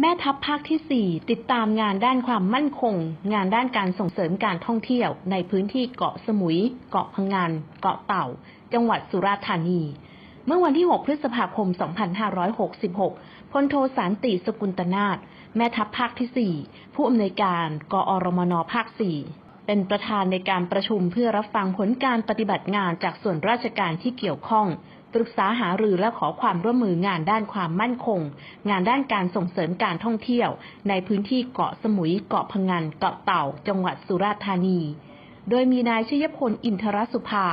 แม่ทัพภาคที่ 4 ติดตามงานด้านความมั่นคง งานด้านการส่งเสริมการท่องเที่ยว ในพื้นที่เกาะสมุย เกาะพังงาน เกาะเต่า จังหวัดสุราษฎร์ธานี เมื่อวันที่ 6 พฤษภาคม 2566 พลโทสารติสกุลตนาถแม่ทัพภาคที่ 4 ผู้อำนวยการ กอรมนภาค 4 เป็นประธานในการประชุมเพื่อรับฟังผลการปฏิบัติงานจากส่วนราชการที่เกี่ยวข้อง ปรึกษาหารือและขอความร่วมมืองานด้านความมั่นคง งานด้านการส่งเสริมการท่องเที่ยว ในพื้นที่เกาะสมุย เกาะพังงานเกาะเต่า จังหวัดสุราษฎร์ธานี โดยมีนายชยพลอินทรสุภา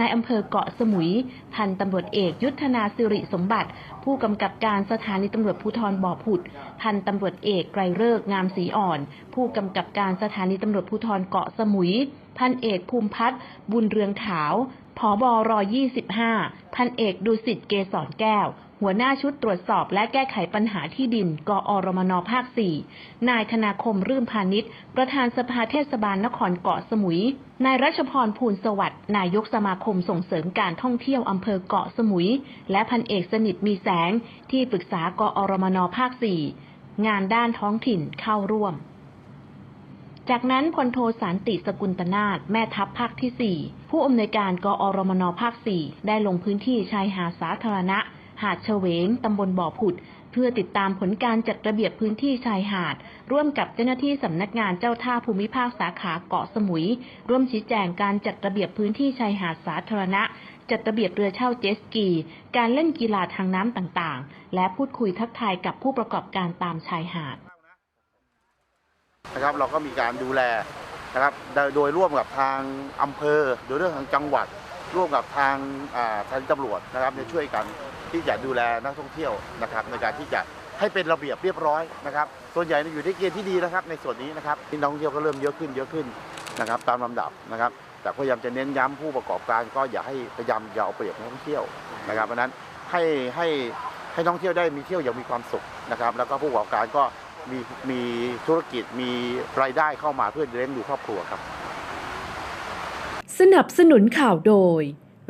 นายอำเภอเกาะสมุย พันตำรวจเอกยุทธนาสิริสมบัติ ผู้กำกับการสถานีตำรวจภูธรบ่อผุด พันตำรวจเอกไกรเลิกงามศรีอ่อน ผู้กำกับการสถานีตำรวจภูธรเกาะสมุย พันเอกภูมิพัฒน์บุญเรืองขาวผอบอร25 พันเอกดุสิตเกษรแก้ว หัวหน้าชุดตรวจสอบและแก้ไขปัญหาที่ดิน กอรมนภาค 4 นายธนาคมรื่นพาณิชย์ ประธานสภาเทศบาลนครเกาะสมุย นายรัชพรภูลสวัสดิ์ นายกสมาคมส่งเสริมการท่องเที่ยวอำเภอเกาะสมุย และพันเอกสนิทมีแสง ที่ปรึกษากอรมนภาค 4 งานด้านท้องถิ่นเข้าร่วม จากนั้นพลโทสารติสกุลตนาถแม่ทัพภาคที่ 4 ผู้อำนวยการกอรมนภาค 4 ได้ลงพื้นที่ชายหาดสาธารณะ หาดเฉวงตำบลบ่อผุด เพื่อติดตามผลการจัดระเบียบพื้นที่ชายหาด ร่วมกับเจ้าหน้าที่สำนักงานเจ้าท่าภูมิภาคสาขาเกาะสมุย ร่วมชี้แจงการจัดระเบียบพื้นที่ชายหาดสาธารณะ จัดระเบียบเรือเช่าเจสกี การเล่นกีฬาทางน้ำต่างๆ และพูดคุยทักทายกับผู้ประกอบการตามชายหาดนะครับเราก็มีการดูแลนะครับโดยโดยร่วมกับทางอำเภอ โดยเรื่องทางจังหวัด ร่วมกับทางทางตำรวจนะครับเนี่ยช่วยกัน ที่จะดูแลนักท่องเที่ยวนะครับในการที่จะให้เป็นระเบียบเรียบร้อยนะครับ ส่วนใหญ่อยู่ในเกณฑ์ที่ดีนะครับ ในส่วนนี้นะครับที่นักท่องเที่ยวก็เริ่มเยอะขึ้นเยอะขึ้นนะครับ ตามลำดับนะครับ แต่พยายามจะเน้นย้ำผู้ประกอบการ ก็อย่าให้พยายามอย่าเอาเปรียบนักท่องเที่ยวนะครับ เพราะฉะนั้นให้ให้ให้นักท่องเที่ยวได้มีเที่ยวอย่างมีความสุขนะครับ แล้วก็ผู้ประกอบการก็มีมีธุรกิจมีรายได้เข้ามาเพื่อเลี้ยงดูครอบครัวครับ สนับสนุนข่าวโดย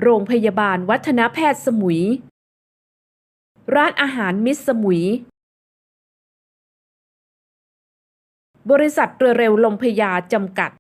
โรงพยาบาลวัฒนแพทย์สมุย ร้านอาหารมิสสมุย บริษัทเรือเร็วลมพยาจำกัด